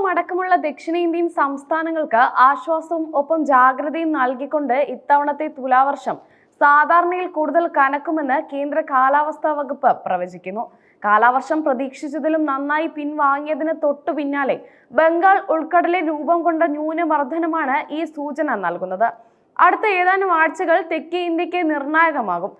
കേരളം അടക്കമുള്ള ദക്ഷിണേന്ത്യൻ സംസ്ഥാനങ്ങൾക്ക് ആശ്വാസവും ഒപ്പം ജാഗ്രതയും നൽകിക്കൊണ്ട് ഇത്തവണത്തെ തുലാവർഷം സാധാരണയിൽ കൂടുതൽ കനക്കുമെന്ന് കേന്ദ്ര കാലാവസ്ഥാ വകുപ്പ് പ്രവചിക്കുന്നു. കാലാവർഷം പ്രതീക്ഷിച്ചതിലും നന്നായി പിൻവാങ്ങിയതിന് തൊട്ടു പിന്നാലെ ബംഗാൾ ഉൾക്കടലിൽ രൂപം കൊണ്ട ന്യൂനമർദ്ദനമാണ് ഈ സൂചന നൽകുന്നത്. അടുത്ത ഏതാനും ആഴ്ചകൾ തെക്കേ ഇന്ത്യയ്ക്ക് നിർണായകമാകും.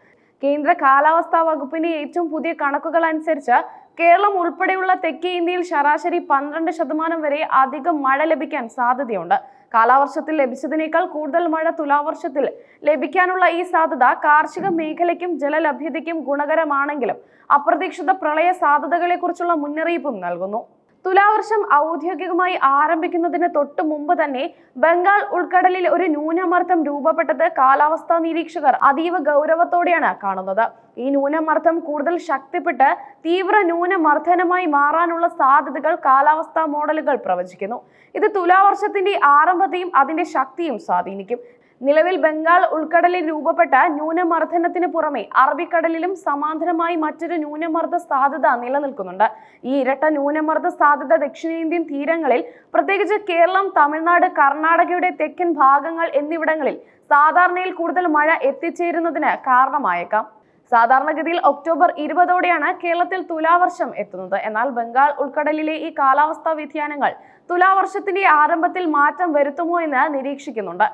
കേന്ദ്ര കാലാവസ്ഥാ വകുപ്പിന്റെ ഏറ്റവും പുതിയ കണക്കുകൾ അനുസരിച്ച് കേരളം ഉൾപ്പെടെയുള്ള തെക്കേ ഇന്ത്യയിൽ ശരാശരി പന്ത്രണ്ട് ശതമാനം വരെ അധികം മഴ ലഭിക്കാൻ സാധ്യതയുണ്ട്. കാലാവർഷത്തിൽ ലഭിച്ചതിനേക്കാൾ കൂടുതൽ മഴ തുലാവർഷത്തിൽ ലഭിക്കാനുള്ള ഈ സാധ്യത കാർഷിക മേഖലയ്ക്കും ജലലഭ്യതയ്ക്കും ഗുണകരമാണെങ്കിലും അപ്രതീക്ഷിത പ്രളയ സാധ്യതകളെക്കുറിച്ചുള്ള മുന്നറിയിപ്പും നൽകുന്നു. തുലാവർഷം ഔദ്യോഗികമായി ആരംഭിക്കുന്നതിന് തൊട്ടു മുമ്പ് തന്നെ ബംഗാൾ ഉൾക്കടലിൽ ഒരു ന്യൂനമർദ്ദം രൂപപ്പെട്ടത് കാലാവസ്ഥാ നിരീക്ഷകർ അതീവ ഗൗരവത്തോടെയാണ് കാണുന്നത്. ഈ ന്യൂനമർദ്ദം കൂടുതൽ ശക്തിപ്പെട്ട് തീവ്ര ന്യൂനമർദ്ദനമായി മാറാനുള്ള സാധ്യതകൾ കാലാവസ്ഥാ മോഡലുകൾ പ്രവചിക്കുന്നു. ഇത് തുലാവർഷത്തിന്റെ ആരംഭത്തെയും അതിന്റെ ശക്തിയും സ്വാധീനിക്കും. നിലവിൽ ബംഗാൾ ഉൾക്കടലിൽ രൂപപ്പെട്ട ന്യൂനമർദ്ദനത്തിന് പുറമെ അറബിക്കടലിലും സമാന്തരമായി മറ്റൊരു ന്യൂനമർദ്ദ സാധ്യത നിലനിൽക്കുന്നുണ്ട്. ഈ ഇരട്ട ന്യൂനമർദ്ദ സാധ്യത ദക്ഷിണേന്ത്യൻ തീരങ്ങളിൽ പ്രത്യേകിച്ച് കേരളം തമിഴ്നാട് കർണാടകയുടെ തെക്കൻ ഭാഗങ്ങൾ എന്നിവിടങ്ങളിൽ സാധാരണയിൽ കൂടുതൽ മഴ എത്തിച്ചേരുന്നതിന് കാരണമായേക്കാം. സാധാരണഗതിയിൽ ഒക്ടോബർ ഇരുപതോടെയാണ് കേരളത്തിൽ തുലാവർഷം എത്തുന്നത്. എന്നാൽ ബംഗാൾ ഉൾക്കടലിലെ ഈ കാലാവസ്ഥാ വ്യതിയാനങ്ങൾ തുലാവർഷത്തിന്റെ ആരംഭത്തിൽ മാറ്റം വരുത്തുമോ എന്ന് നിരീക്ഷിക്കുന്നുണ്ട്.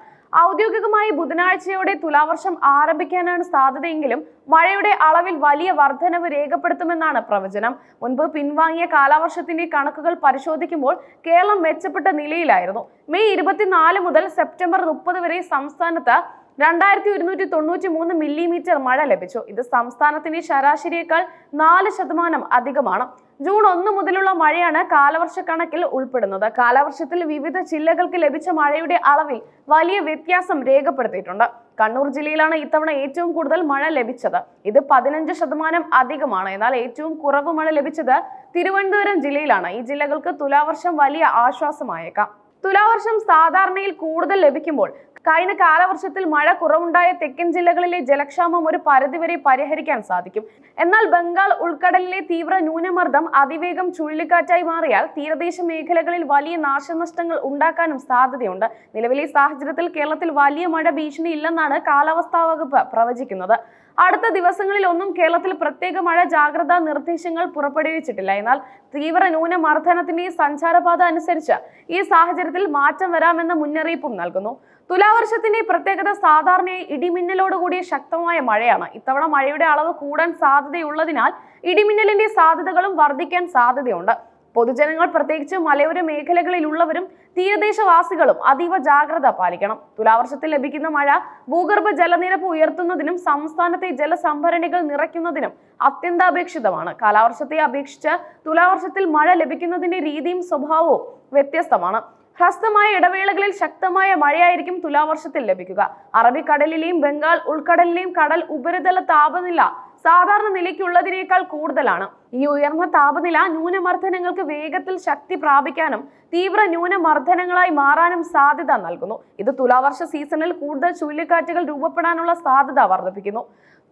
ഔദ്യോഗികമായി ബുധനാഴ്ചയോടെ തുലാവർഷം ആരംഭിക്കാനാണ് സാധ്യതയെങ്കിലും മഴയുടെ അളവിൽ വലിയ വർധനവ് രേഖപ്പെടുത്തുമെന്നാണ് പ്രവചനം. മുൻപ് പിൻവാങ്ങിയ കാലവർഷത്തിന്റെ കണക്കുകൾ പരിശോധിക്കുമ്പോൾ കേരളം മെച്ചപ്പെട്ട നിലയിലായിരുന്നു. മെയ് ഇരുപത്തിനാല് മുതൽ സെപ്റ്റംബർ മുപ്പത് വരെ സംസ്ഥാനത്ത് രണ്ടായിരത്തി ഒരുന്നൂറ്റി തൊണ്ണൂറ്റി മൂന്ന് മില്ലിമീറ്റർ മഴ ലഭിച്ചു. ഇത് സംസ്ഥാനത്തിന്റെ ശരാശരിയേക്കാൾ നാല് ശതമാനം അധികമാണ്. ജൂൺ ഒന്ന് മുതലുള്ള മഴയാണ് കാലവർഷ കണക്കിൽ ഉൾപ്പെടുന്നത്. കാലവർഷത്തിൽ വിവിധ ജില്ലകൾക്ക് ലഭിച്ച മഴയുടെ അളവിൽ വലിയ വ്യത്യാസം രേഖപ്പെടുത്തിയിട്ടുണ്ട്. കണ്ണൂർ ജില്ലയിലാണ് ഇത്തവണ ഏറ്റവും കൂടുതൽ മഴ ലഭിച്ചത്. ഇത് പതിനഞ്ച് ശതമാനം അധികമാണ്. എന്നാൽ ഏറ്റവും കുറവ് മഴ ലഭിച്ചത് തിരുവനന്തപുരം ജില്ലയിലാണ്. ഈ ജില്ലകൾക്ക് തുലാവർഷം വലിയ ആശ്വാസമായേക്കാം. തുലാവർഷം സാധാരണയിൽ കൂടുതൽ ലഭിക്കുമ്പോൾ കഴിഞ്ഞ കാലവർഷത്തിൽ മഴ കുറവുണ്ടായ തെക്കൻ ജില്ലകളിലെ ജലക്ഷാമം ഒരു പരിധിവരെ പരിഹരിക്കാൻ സാധിക്കും. എന്നാൽ ബംഗാൾ ഉൾക്കടലിലെ തീവ്ര ന്യൂനമർദ്ദം അതിവേഗം ചുഴലിക്കാറ്റായി മാറിയാൽ തീരദേശ മേഖലകളിൽ വലിയ നാശനഷ്ടങ്ങൾ ഉണ്ടാക്കാനും സാധ്യതയുണ്ട്. നിലവിലെ സാഹചര്യത്തിൽ കേരളത്തിൽ വലിയ മഴ ഭീഷണി ഇല്ലെന്നാണ് കാലാവസ്ഥാ വകുപ്പ് പ്രവചിക്കുന്നത്. അടുത്ത ദിവസങ്ങളിൽ ഒന്നും കേരളത്തിൽ പ്രത്യേക മഴ ജാഗ്രതാ നിർദ്ദേശങ്ങൾ പുറപ്പെടുവിച്ചിട്ടില്ല. എന്നാൽ തീവ്ര ന്യൂനമർദ്ദനത്തിന്റെ സഞ്ചാരപാത അനുസരിച്ച് ഈ സാഹചര്യത്തിൽ മാറ്റം വരാമെന്ന മുന്നറിയിപ്പും നൽകുന്നു. തുലാവർഷത്തിന്റെ പ്രത്യേകത സാധാരണയായി ഇടിമിന്നലോട് കൂടിയ ശക്തമായ മഴയാണ്. ഇത്തവണ മഴയുടെ അളവ് കൂടാൻ സാധ്യതയുള്ളതിനാൽ ഇടിമിന്നലിന്റെ സാധ്യതകളും വർദ്ധിക്കാൻ സാധ്യതയുണ്ട്. പൊതുജനങ്ങൾ പ്രത്യേകിച്ച് മലയോര മേഖലകളിലുള്ളവരും തീരദേശവാസികളും അതീവ ജാഗ്രത പാലിക്കണം. തുലാവർഷത്തിൽ ലഭിക്കുന്ന മഴ ഭൂഗർഭ ജലനിരപ്പ് ഉയർത്തുന്നതിനും സംസ്ഥാനത്തെ ജലസംഭരണികൾ നിറയ്ക്കുന്നതിനും അത്യന്താപേക്ഷിതമാണ്. കാലാവർഷത്തെ അപേക്ഷിച്ച് തുലാവർഷത്തിൽ മഴ ലഭിക്കുന്നതിന്റെ രീതിയും സ്വഭാവവും വ്യത്യസ്തമാണ്. ഹ്രസ്വമായ ഇടവേളകളിൽ ശക്തമായ മഴയായിരിക്കും തുലാവർഷത്തിൽ ലഭിക്കുക. അറബിക്കടലിലെയും ബംഗാൾ ഉൾക്കടലിലെയും കടൽ ഉപരിതല താപനില സാധാരണ നിലയ്ക്കുള്ളതിനേക്കാൾ കൂടുതലാണ്. ഈ ഉയർന്ന താപനില ന്യൂനമർദ്ദനങ്ങൾക്ക് വേഗത്തിൽ ശക്തി പ്രാപിക്കാനും തീവ്ര ന്യൂനമർദ്ദനങ്ങളായി മാറാനും സാധ്യത നൽകുന്നു. ഇത് തുലാവർഷ സീസണിൽ കൂടുതൽ ചുഴലിക്കാറ്റുകൾ രൂപപ്പെടാനുള്ള സാധ്യത വർദ്ധിപ്പിക്കുന്നു.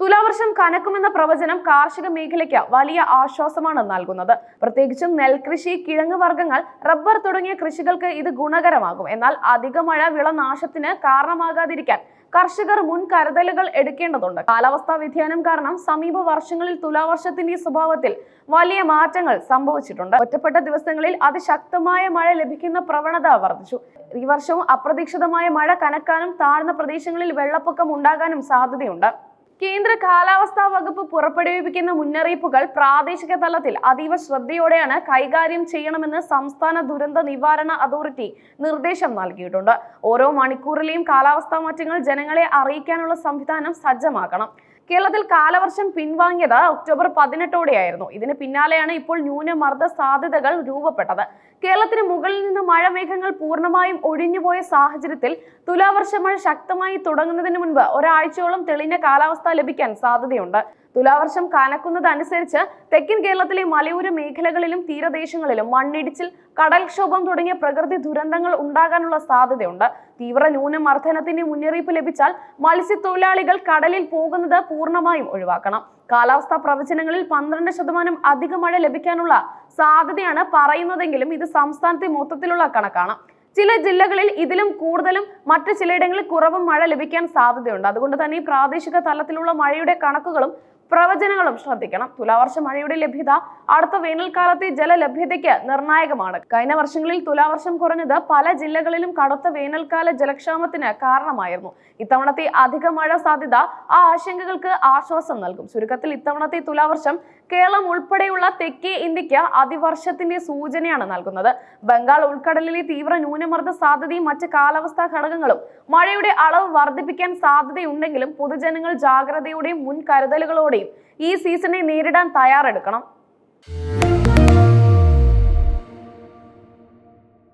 തുലാവർഷം കനക്കുമെന്ന പ്രവചനം കാർഷിക മേഖലയ്ക്ക് വലിയ ആശ്വാസമാണ് നൽകുന്നത്. പ്രത്യേകിച്ചും നെൽകൃഷി കിഴങ്ങ് വർഗങ്ങൾ റബ്ബർ തുടങ്ങിയ കൃഷികൾക്ക് ഇത് ഗുണകരമാകും. എന്നാൽ അധിക മഴ വിളനാശത്തിന് കാരണമാകാതിരിക്കാൻ കർഷകർ മുൻകരുതലുകൾ എടുക്കേണ്ടതുണ്ട്. കാലാവസ്ഥാ വ്യതിയാനം കാരണം സമീപ വർഷങ്ങളിൽ തുലാവർഷത്തിന്റെ സ്വഭാവത്തിൽ വലിയ മാറ്റങ്ങൾ സംഭവിച്ചിട്ടുണ്ട്. ഒറ്റപ്പെട്ട ദിവസങ്ങളിൽ അതിശക്തമായ മഴ ലഭിക്കുന്ന പ്രവണത വർദ്ധിച്ചു. ഈ വർഷവും അപ്രതീക്ഷിതമായ മഴ കനക്കാനും താഴ്ന്ന പ്രദേശങ്ങളിൽ വെള്ളപ്പൊക്കം ഉണ്ടാകാനും സാധ്യതയുണ്ട്. കേന്ദ്ര കാലാവസ്ഥാ വകുപ്പ് പുറപ്പെടുവിപ്പിക്കുന്ന മുന്നറിയിപ്പുകൾ പ്രാദേശിക തലത്തിൽ അതീവ ശ്രദ്ധയോടെയാണ് കൈകാര്യം ചെയ്യണമെന്ന് സംസ്ഥാന ദുരന്ത നിവാരണ അതോറിറ്റി നിർദ്ദേശം നൽകിയിട്ടുണ്ട്. ഓരോ മണിക്കൂറിലെയും കാലാവസ്ഥാ മാറ്റങ്ങൾ ജനങ്ങളെ അറിയിക്കാനുള്ള സംവിധാനം സജ്ജമാക്കണം. കേരളത്തിൽ കാലവർഷം പിൻവാങ്ങിയത് ഒക്ടോബർ പതിനെട്ടോടെയായിരുന്നു. ഇതിന് പിന്നാലെയാണ് ഇപ്പോൾ ന്യൂനമർദ്ദ സാധ്യതകൾ രൂപപ്പെട്ടത്. കേരളത്തിന് മുകളിൽ നിന്ന് മഴമേഘങ്ങൾ പൂർണമായും ഒഴിഞ്ഞുപോയ സാഹചര്യത്തിൽ തുലാവർഷ മഴ ശക്തമായി തുടങ്ങുന്നതിന് മുൻപ് ഒരാഴ്ചയോളം തെളിഞ്ഞ കാലാവസ്ഥ ലഭിക്കാൻ സാധ്യതയുണ്ട്. തുലാവർഷം കനക്കുന്നതനുസരിച്ച് തെക്കൻ കേരളത്തിലെ മലയോര മേഖലകളിലും തീരദേശങ്ങളിലും മണ്ണിടിച്ചിൽ കടൽക്ഷോഭം തുടങ്ങിയ പ്രകൃതി ദുരന്തങ്ങൾ ഉണ്ടാകാനുള്ള സാധ്യതയുണ്ട്. തീവ്ര ന്യൂനമർദ്ദനത്തിന്റെ മുന്നറിയിപ്പ് ലഭിച്ചാൽ മത്സ്യത്തൊഴിലാളികൾ കടലിൽ പോകുന്നത് പൂർണമായും ഒഴിവാക്കണം. കാലാവസ്ഥാ പ്രവചനങ്ങളിൽ പന്ത്രണ്ട് ശതമാനം അധിക മഴ ലഭിക്കാനുള്ള സാധ്യതയാണ് പറയുന്നതെങ്കിലും ഇത് സംസ്ഥാനത്തെ മൊത്തത്തിലുള്ള കണക്കാണ്. ചില ജില്ലകളിൽ ഇതിലും കൂടുതലും മറ്റു ചിലയിടങ്ങളിൽ കുറവും മഴ ലഭിക്കാൻ സാധ്യതയുണ്ട്. അതുകൊണ്ട് തന്നെ പ്രാദേശിക തലത്തിലുള്ള മഴയുടെ കണക്കുകളും പ്രവചനങ്ങളും ശ്രദ്ധിക്കണം. തുലാവർഷ മഴയുടെ ലഭ്യത അടുത്ത വേനൽക്കാലത്തെ ജലലഭ്യതയ്ക്ക് നിർണായകമാണ്. കഴിഞ്ഞ വർഷങ്ങളിൽ തുലാവർഷം കുറഞ്ഞത് പല ജില്ലകളിലും കടുത്ത വേനൽക്കാല ജലക്ഷാമത്തിന് കാരണമായിരുന്നു. ഇത്തവണത്തെ അധിക മഴ സാധ്യത ആ ആശങ്കകൾക്ക് ആശ്വാസം നൽകും. ചുരുക്കത്തിൽ ഇത്തവണത്തെ തുലാവർഷം കേരളം ഉൾപ്പെടെയുള്ള തെക്കേ ഇന്ത്യയ്ക്ക് അതിവർഷത്തിന്റെ സൂചനയാണ് നൽകുന്നത്. ബംഗാൾ ഉൾക്കടലിലെ തീവ്ര ന്യൂനമർദ്ദ സാധ്യതയും മറ്റ് കാലാവസ്ഥാ ഘടകങ്ങളും മഴയുടെ അളവ് വർദ്ധിപ്പിക്കാൻ സാധ്യതയുണ്ടെങ്കിലും പൊതുജനങ്ങൾ ജാഗ്രതയോടെയും മുൻകരുതലുകളോടെയും ഈ സീസണെ നേരിടാൻ തയ്യാറെടുക്കണം.